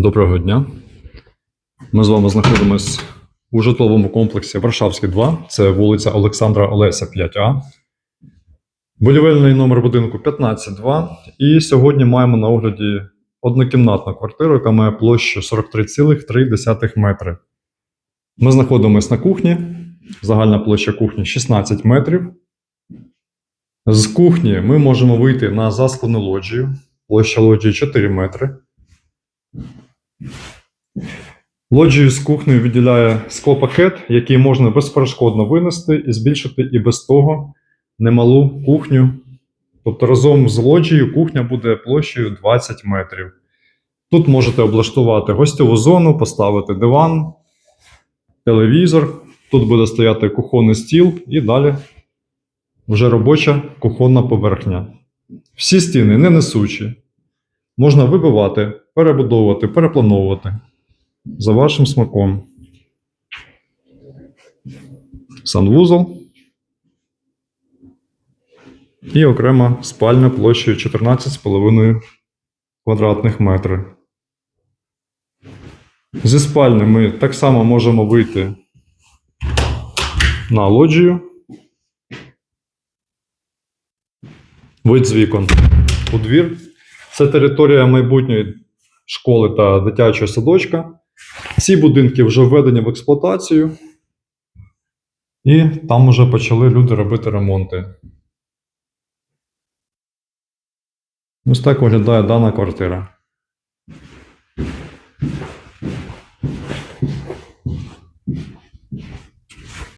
Доброго дня. Ми з вами знаходимося у житловому комплексі Варшавський 2. Це вулиця Олександра Олеся 5А. Будівельний номер будинку 152. І сьогодні маємо на огляді однокімнатну квартиру, яка має площу 43,3 метри. Ми знаходимося на кухні. Загальна площа кухні 16 метрів. З кухні ми можемо вийти на засклену лоджію. Площа лоджії 4 метри. Лоджію з кухнею відділяє склопакет, який можна безперешкодно винести і збільшити і без того немалу кухню. Тобто разом з лоджією кухня буде площею 20 метрів. Тут можете облаштувати гостьову зону, поставити диван, телевізор. Тут буде стояти кухонний стіл і далі вже робоча кухонна поверхня. Всі стіни не несучі. Можна вибивати, перебудовувати, переплановувати за вашим смаком. Санвузол. І окрема спальня площею 14,5 квадратних метрів. Зі спальні ми так само можемо вийти на лоджію. Вид з вікон у двір. Це територія майбутньої школи та дитячого садочка. Ці будинки вже введені в експлуатацію, і там вже почали люди робити ремонти. Ось так виглядає дана квартира.